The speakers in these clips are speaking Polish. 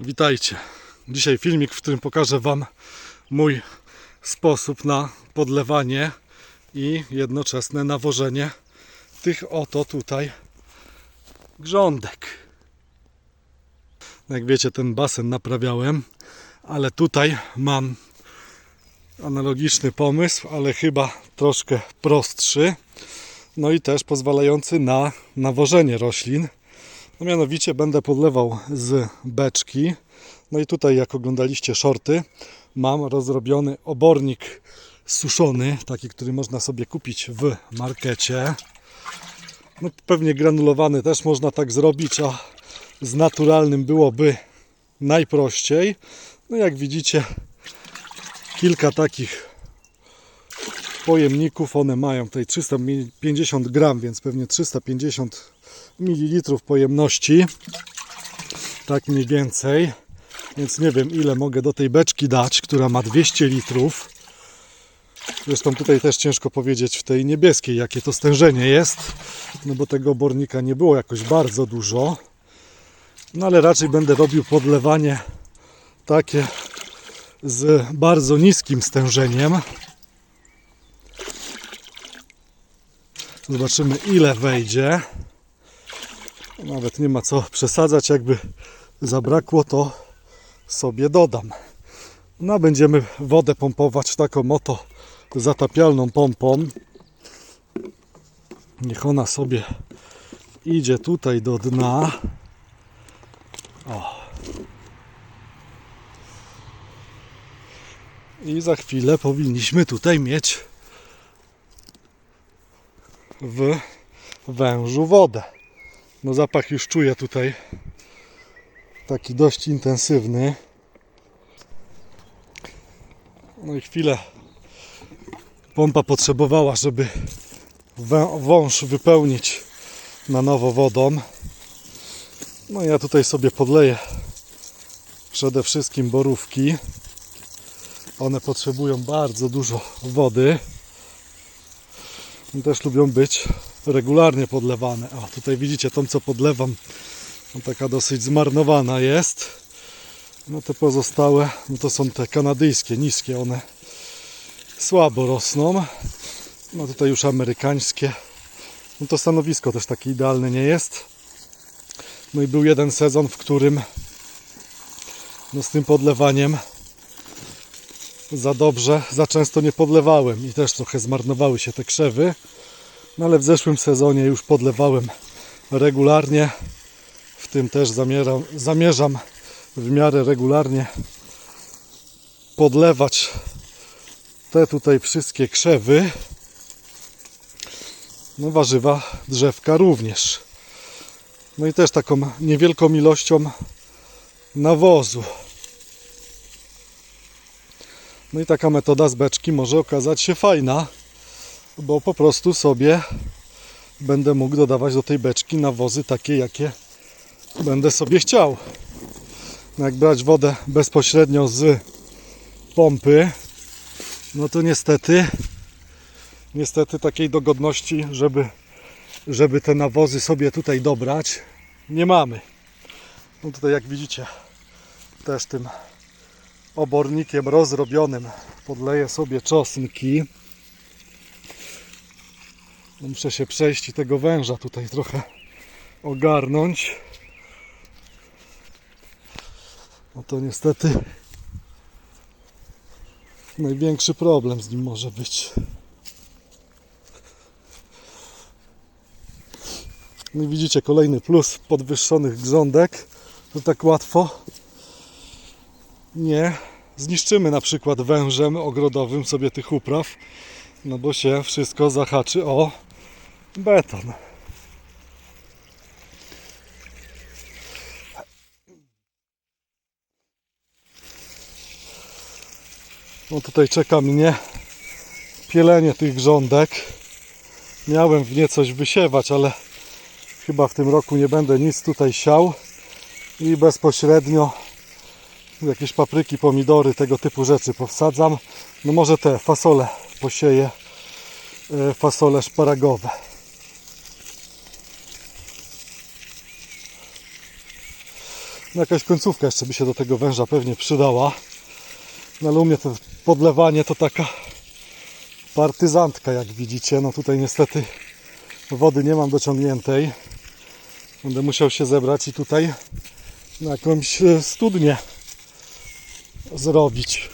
Witajcie. Dzisiaj filmik, w którym pokażę Wam mój sposób na podlewanie i jednoczesne nawożenie tych oto tutaj grządek. Jak wiecie, ten basen naprawiałem, ale tutaj mam analogiczny pomysł, ale chyba troszkę prostszy. No i też pozwalający na nawożenie roślin. No mianowicie będę podlewał z beczki. No i tutaj, jak oglądaliście shorty, mam rozrobiony obornik suszony, taki, który można sobie kupić w markecie. No pewnie granulowany też można tak zrobić, a z naturalnym byłoby najprościej. No jak widzicie, kilka takich pojemników. One mają tutaj 350 gram, więc pewnie 350 ml pojemności. Tak mniej więcej. Więc nie wiem ile mogę do tej beczki dać, która ma 200 litrów. Zresztą tutaj też ciężko powiedzieć w tej niebieskiej, jakie to stężenie jest. No bo tego obornika nie było jakoś bardzo dużo. No ale raczej będę robił podlewanie takie z bardzo niskim stężeniem. Zobaczymy ile wejdzie. Nawet nie ma co przesadzać, jakby zabrakło to sobie dodam. No będziemy wodę pompować taką oto zatapialną pompą. Niech ona sobie idzie tutaj do dna. O. I za chwilę powinniśmy tutaj mieć w wężu wodę. No zapach już czuję tutaj taki dość intensywny. No i chwilę pompa potrzebowała, żeby wąż wypełnić na nowo wodą. No ja tutaj sobie podleję przede wszystkim borówki. One potrzebują bardzo dużo wody. Też lubią być regularnie podlewane. O, tutaj widzicie tą, co podlewam, taka dosyć zmarnowana jest. No te pozostałe, no to są te kanadyjskie, niskie, one słabo rosną. No tutaj już amerykańskie. No to stanowisko też takie idealne nie jest. No i był jeden sezon, w którym no z tym podlewaniem za dobrze, za często nie podlewałem i też trochę zmarnowały się te krzewy. No ale w zeszłym sezonie już podlewałem regularnie. W tym też zamieram, zamierzam w miarę regularnie podlewać te tutaj wszystkie krzewy. No warzywa, drzewka również. No i też taką niewielką ilością nawozu. No i taka metoda z beczki może okazać się fajna, bo po prostu sobie będę mógł dodawać do tej beczki nawozy takie, jakie będę sobie chciał. No jak brać wodę bezpośrednio z pompy, no to niestety, niestety takiej dogodności, żeby, żeby te nawozy sobie tutaj dobrać, nie mamy. No tutaj jak widzicie, też tym obornikiem rozrobionym podleję sobie czosnki. Muszę się przejść i tego węża tutaj trochę ogarnąć. No to niestety największy problem z nim może być. No i widzicie kolejny plus podwyższonych grządek, że tak łatwo nie zniszczymy na przykład wężem ogrodowym sobie tych upraw, no bo się wszystko zahaczy o beton. No tutaj czeka mnie pielenie tych grządek. Miałem w nie coś wysiewać, ale chyba w tym roku nie będę nic tutaj siał i bezpośrednio jakieś papryki, pomidory, tego typu rzeczy powsadzam. No może te fasole posieję, e, fasole szparagowe. No jakaś końcówka jeszcze by się do tego węża pewnie przydała. No ale u mnie to podlewanie to taka partyzantka jak widzicie. No tutaj niestety wody nie mam dociągniętej. Będę musiał się zebrać i tutaj na jakąś e, studnię zrobić.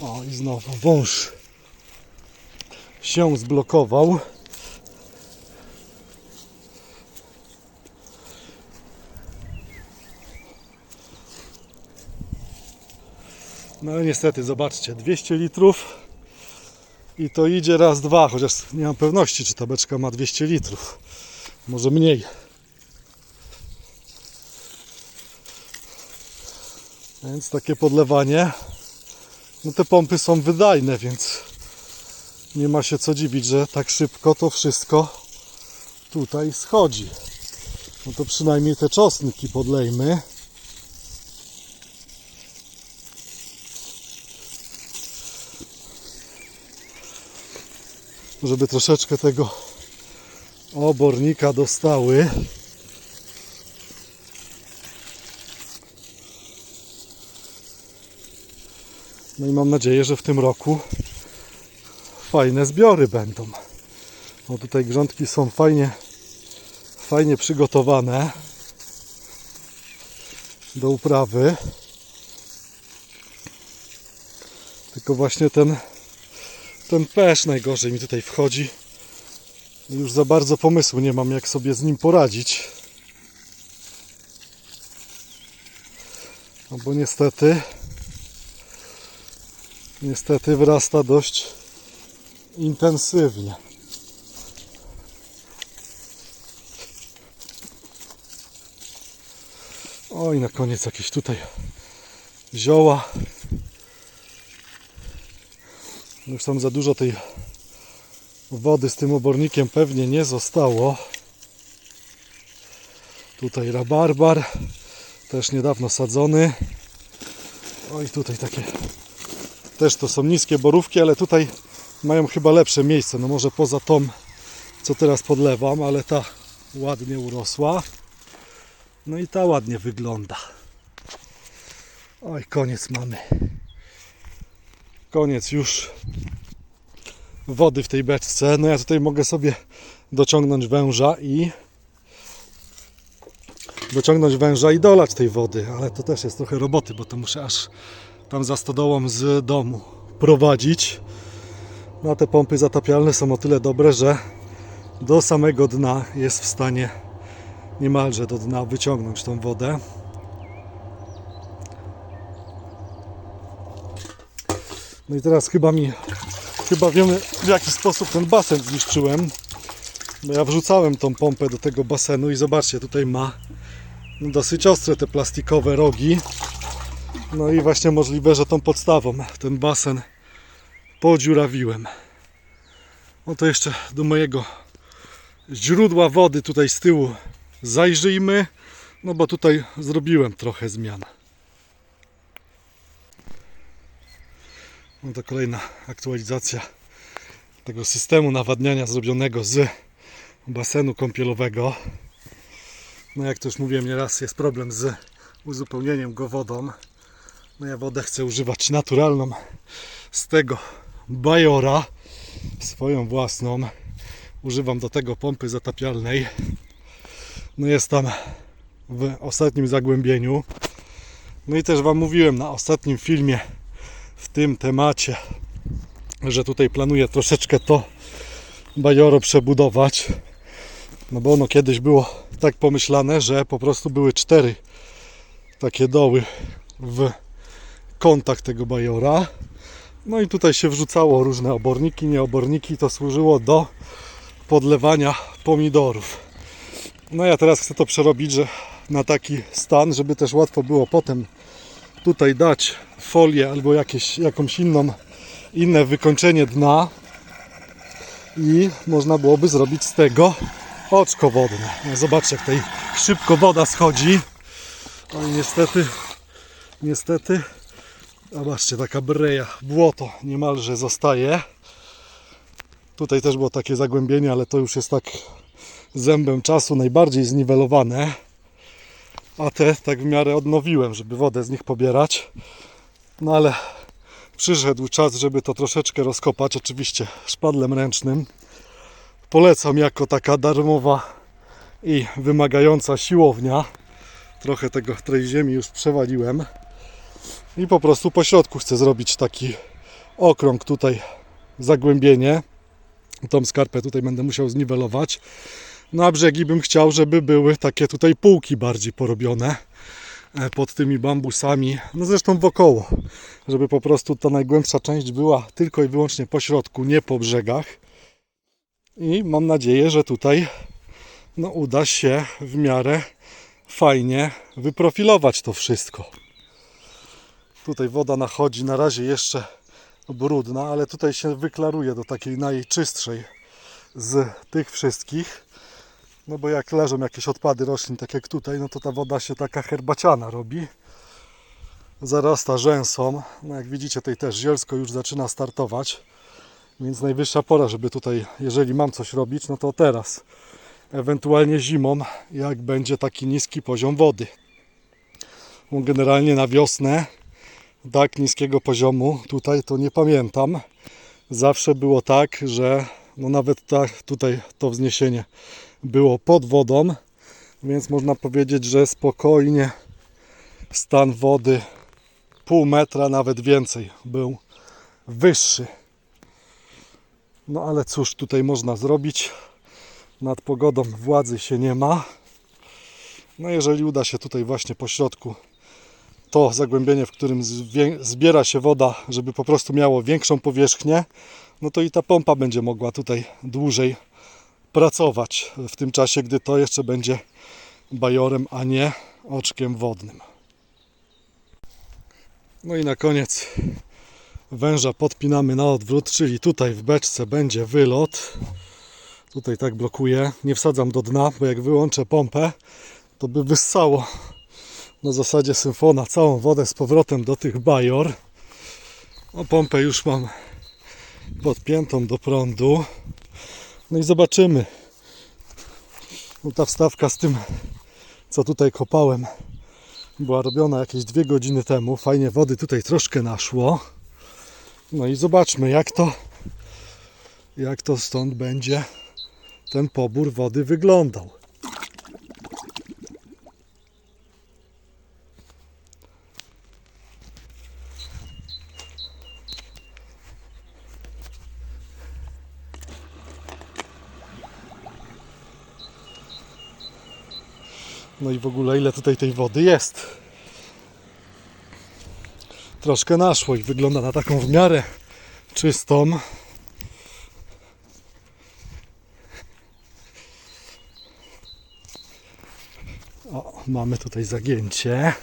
O i znowu wąż się zblokował. No niestety, zobaczcie, 200 litrów i to idzie raz, dwa, chociaż nie mam pewności, czy ta beczka ma 200 litrów. Może mniej. Więc takie podlewanie. No te pompy są wydajne, więc nie ma się co dziwić, że tak szybko to wszystko tutaj schodzi. No to przynajmniej te czosnki podlejmy. Żeby troszeczkę tego obornika dostały. No i mam nadzieję, że w tym roku fajne zbiory będą. No tutaj grządki są fajnie, fajnie przygotowane do uprawy. Tylko właśnie ten, ten pesz najgorzej mi tutaj wchodzi. Już za bardzo pomysłu nie mam, jak sobie z nim poradzić. No bo niestety, niestety wyrasta dość intensywnie. Oj, na koniec jakieś tutaj zioła. Już tam za dużo tej wody z tym obornikiem pewnie nie zostało. Tutaj rabarbar, też niedawno sadzony. Oj, tutaj takie też to są niskie borówki, ale tutaj mają chyba lepsze miejsce. No może poza tą, co teraz podlewam, ale ta ładnie urosła. No i ta ładnie wygląda. Oj, koniec mamy. Koniec już wody w tej beczce. No ja tutaj mogę sobie dociągnąć węża i dociągnąć węża i dolać tej wody, ale to też jest trochę roboty, bo to muszę aż tam za stodołą z domu prowadzić. No a te pompy zatapialne są o tyle dobre, że do samego dna jest w stanie niemalże do dna wyciągnąć tą wodę. No i teraz chyba mi, chyba wiemy w jaki sposób ten basen zniszczyłem. Bo ja wrzucałem tą pompę do tego basenu i zobaczcie, tutaj ma dosyć ostre te plastikowe rogi. No i właśnie możliwe, że tą podstawą ten basen podziurawiłem. No to jeszcze do mojego źródła wody tutaj z tyłu zajrzyjmy. No bo tutaj zrobiłem trochę zmian. No to kolejna aktualizacja tego systemu nawadniania zrobionego z basenu kąpielowego. No jak to już mówiłem nieraz, jest problem z uzupełnieniem go wodą. No ja wodę chcę używać naturalną z tego bajora, swoją własną. Używam do tego pompy zatapialnej. No jest tam w ostatnim zagłębieniu. No i też Wam mówiłem na ostatnim filmie w tym temacie, że tutaj planuję troszeczkę to bajoro przebudować. No bo ono kiedyś było tak pomyślane, że po prostu były cztery takie doły w kątach tego bajora. No i tutaj się wrzucało różne oborniki, nieoborniki. To służyło do podlewania pomidorów. No ja teraz chcę to przerobić że na taki stan, żeby też łatwo było potem tutaj dać folię albo jakieś, jakąś inną, inne wykończenie dna i można byłoby zrobić z tego oczko wodne. No zobaczcie jak tutaj szybko woda schodzi. No i niestety, niestety, zobaczcie taka breja, błoto niemalże zostaje. Tutaj też było takie zagłębienie, ale to już jest tak zębem czasu najbardziej zniwelowane. A te tak w miarę odnowiłem, żeby wodę z nich pobierać. No ale przyszedł czas, żeby to troszeczkę rozkopać, oczywiście szpadlem ręcznym. Polecam jako taka darmowa i wymagająca siłownia. Trochę tego tej ziemi już przewaliłem. I po prostu po środku chcę zrobić taki okrąg tutaj, zagłębienie. Tą skarpę tutaj będę musiał zniwelować. No a brzegi bym chciał, żeby były takie tutaj półki bardziej porobione e, pod tymi bambusami, no zresztą wokoło, żeby po prostu ta najgłębsza część była tylko i wyłącznie po środku, nie po brzegach. I mam nadzieję, że tutaj no, uda się w miarę fajnie wyprofilować to wszystko. Tutaj woda nachodzi na razie jeszcze brudna, ale tutaj się wyklaruje do takiej najczystszej z tych wszystkich. No bo jak leżą jakieś odpady roślin, tak jak tutaj, no to ta woda się taka herbaciana robi. Zarasta rzęsą. No jak widzicie, tutaj też zielsko już zaczyna startować. Więc najwyższa pora, żeby tutaj, jeżeli mam coś robić, no to teraz. Ewentualnie zimą, jak będzie taki niski poziom wody. Bo generalnie na wiosnę tak niskiego poziomu tutaj to nie pamiętam. Zawsze było tak, że no nawet tak tutaj to wzniesienie było pod wodą, więc można powiedzieć, że spokojnie stan wody pół metra, nawet więcej był wyższy. No ale cóż tutaj można zrobić? Nad pogodą władzy się nie ma. No jeżeli uda się tutaj właśnie po środku to zagłębienie, w którym zbiera się woda, żeby po prostu miało większą powierzchnię, no to i ta pompa będzie mogła tutaj dłużej pracować w tym czasie, gdy to jeszcze będzie bajorem, a nie oczkiem wodnym. No i na koniec węża podpinamy na odwrót, czyli tutaj w beczce będzie wylot. Tutaj tak blokuję, nie wsadzam do dna, bo jak wyłączę pompę, to by wyssało na zasadzie symfona całą wodę z powrotem do tych bajor. O, pompę już mam podpiętą do prądu. No i zobaczymy. No ta wstawka z tym, co tutaj kopałem, była robiona jakieś dwie godziny temu. Fajnie wody tutaj troszkę naszło. No i zobaczmy, jak to, jak to stąd będzie ten pobór wody wyglądał. No i w ogóle ile tutaj tej wody jest. Troszkę naszło i wygląda na taką w miarę czystą. O, mamy tutaj zagięcie.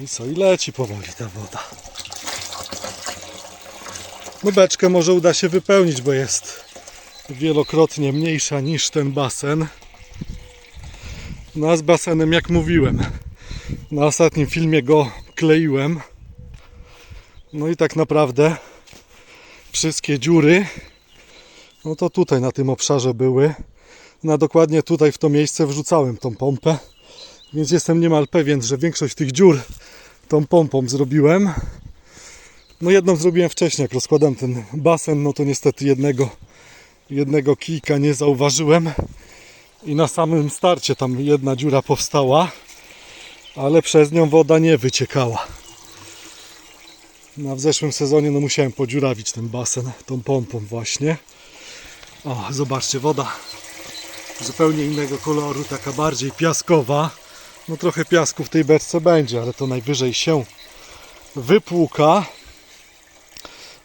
I co, i leci powoli ta woda. No beczkę może uda się wypełnić, bo jest wielokrotnie mniejsza niż ten basen. No a z basenem, jak mówiłem, na ostatnim filmie go kleiłem. No i tak naprawdę wszystkie dziury, no to tutaj na tym obszarze były. Na dokładnie tutaj w to miejsce wrzucałem tą pompę, więc jestem niemal pewien, że większość tych dziur tą pompą zrobiłem. No jedną zrobiłem wcześniej, jak rozkładam ten basen, no to niestety jednego, jednego kijka nie zauważyłem i na samym starcie tam jedna dziura powstała, ale przez nią woda nie wyciekała. No, a w zeszłym sezonie no musiałem podziurawić ten basen tą pompą właśnie. O, zobaczcie, woda zupełnie innego koloru, taka bardziej piaskowa. No trochę piasku w tej beczce będzie, ale to najwyżej się wypłuka.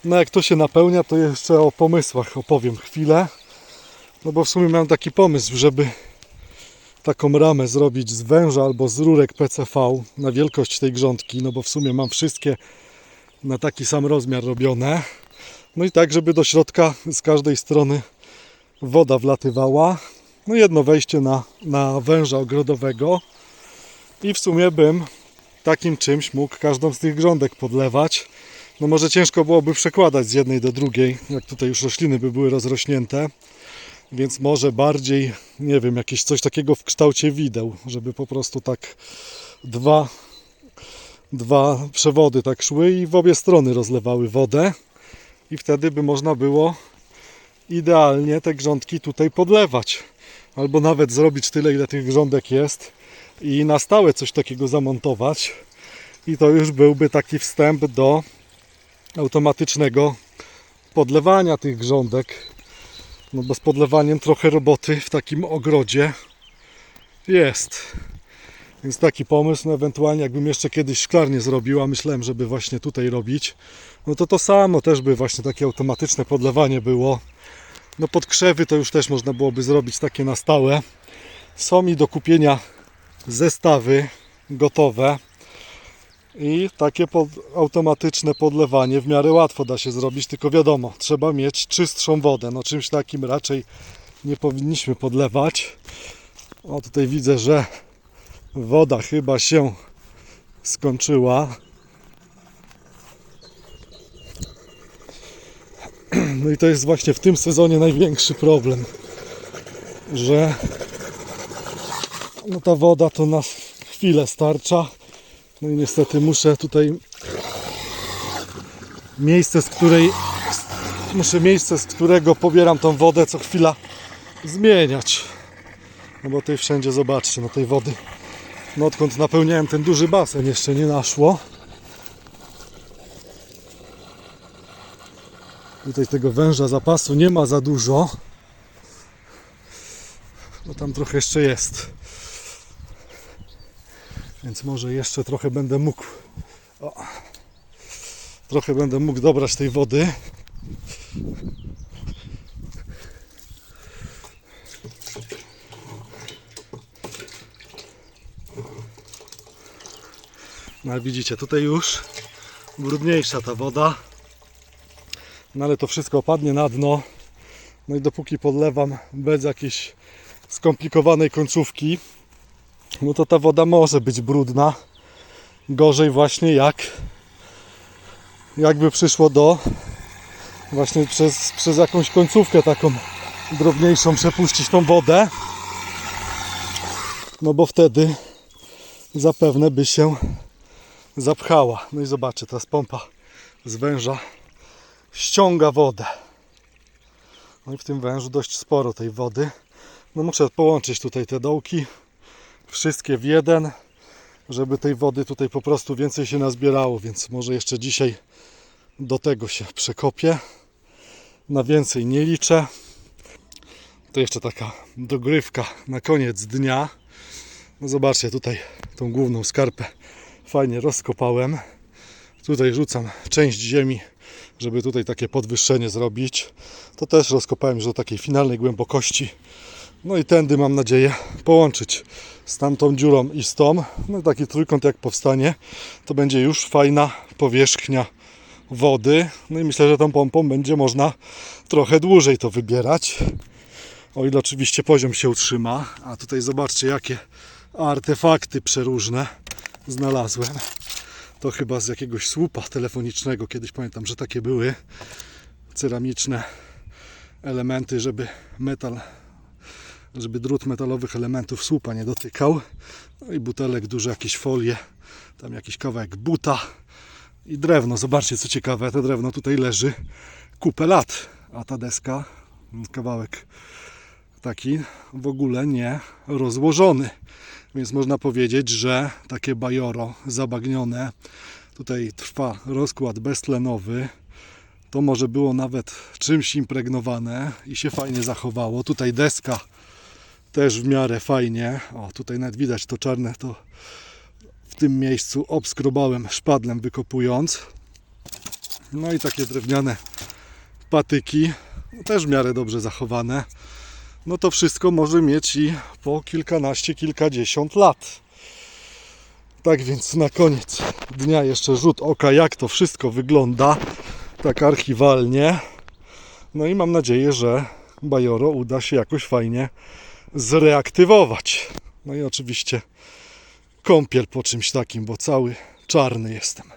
No jak to się napełnia, to jeszcze o pomysłach opowiem chwilę. No bo w sumie miałem taki pomysł, żeby taką ramę zrobić z węża albo z rurek PCV na wielkość tej grządki, no bo w sumie mam wszystkie na taki sam rozmiar robione. No i tak, żeby do środka z każdej strony woda wlatywała. No jedno wejście na, na węża ogrodowego i w sumie bym takim czymś mógł każdą z tych grządek podlewać no może ciężko byłoby przekładać z jednej do drugiej, jak tutaj już rośliny by były rozrośnięte, więc może bardziej, nie wiem, jakieś coś takiego w kształcie wideł, żeby po prostu tak dwa, dwa przewody tak szły i w obie strony rozlewały wodę i wtedy by można było idealnie te grządki tutaj podlewać. Albo nawet zrobić tyle, ile tych grządek jest i na stałe coś takiego zamontować. I to już byłby taki wstęp do automatycznego podlewania tych grządek. No bo z podlewaniem trochę roboty w takim ogrodzie jest. Więc taki pomysł, no ewentualnie jakbym jeszcze kiedyś szklarnię zrobił, a myślałem, żeby właśnie tutaj robić, no to to samo też by właśnie takie automatyczne podlewanie było. No pod krzewy to już też można byłoby zrobić takie na stałe. Są mi do kupienia zestawy gotowe i takie pod, automatyczne podlewanie w miarę łatwo da się zrobić, tylko wiadomo, trzeba mieć czystszą wodę. No czymś takim raczej nie powinniśmy podlewać. O tutaj widzę, że woda chyba się skończyła. No i to jest właśnie w tym sezonie największy problem, że no ta woda to na chwilę starcza. No i niestety muszę tutaj miejsce, z której muszę miejsce, z którego pobieram tą wodę co chwila zmieniać. No bo tutaj wszędzie zobaczcie, no tej wody no odkąd napełniałem ten duży basen jeszcze nie naszło. Tutaj tego węża zapasu nie ma za dużo. No tam trochę jeszcze jest. Więc może jeszcze trochę będę mógł. O, trochę będę mógł dobrać tej wody. No widzicie, tutaj już brudniejsza ta woda. No ale to wszystko opadnie na dno. No i dopóki podlewam bez jakiejś skomplikowanej końcówki, no to ta woda może być brudna. Gorzej właśnie jak jakby przyszło do właśnie przez, przez jakąś końcówkę taką drobniejszą przepuścić tą wodę. No bo wtedy zapewne by się zapchała. No i zobaczcie, teraz pompa z węża ściąga wodę. No i w tym wężu dość sporo tej wody. No muszę połączyć tutaj te dołki, wszystkie w jeden, żeby tej wody tutaj po prostu więcej się nazbierało, więc może jeszcze dzisiaj do tego się przekopię. Na więcej nie liczę. To jeszcze taka dogrywka na koniec dnia. No zobaczcie tutaj tą główną skarpę fajnie rozkopałem. Tutaj rzucam część ziemi, żeby tutaj takie podwyższenie zrobić. To też rozkopałem już do takiej finalnej głębokości. No i tędy mam nadzieję połączyć z tamtą dziurą i z tą. No taki trójkąt jak powstanie, to będzie już fajna powierzchnia wody. No i myślę, że tą pompą będzie można trochę dłużej to wybierać. O ile oczywiście poziom się utrzyma. A tutaj zobaczcie jakie artefakty przeróżne znalazłem. To chyba z jakiegoś słupa telefonicznego. Kiedyś pamiętam, że takie były ceramiczne elementy, żeby metal, żeby drut metalowych elementów słupa nie dotykał. No i butelek, duże jakieś folie, tam jakiś kawałek buta i drewno. Zobaczcie co ciekawe, to drewno tutaj leży kupę lat, a ta deska, kawałek taki w ogóle nie rozłożony. Więc można powiedzieć, że takie bajoro zabagnione, tutaj trwa rozkład beztlenowy, to może było nawet czymś impregnowane i się fajnie zachowało. Tutaj deska też w miarę fajnie. O, tutaj nawet widać to czarne, to w tym miejscu obskrobałem szpadlem wykopując. No i takie drewniane patyki, też w miarę dobrze zachowane no to wszystko może mieć i po kilkanaście, kilkadziesiąt lat. Tak więc na koniec dnia jeszcze rzut oka, jak to wszystko wygląda, tak archiwalnie. No i mam nadzieję, że Bajoro uda się jakoś fajnie zreaktywować. No i oczywiście kąpiel po czymś takim, bo cały czarny jestem.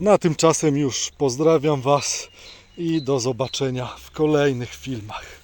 Na tymczasem już pozdrawiam Was i do zobaczenia w kolejnych filmach.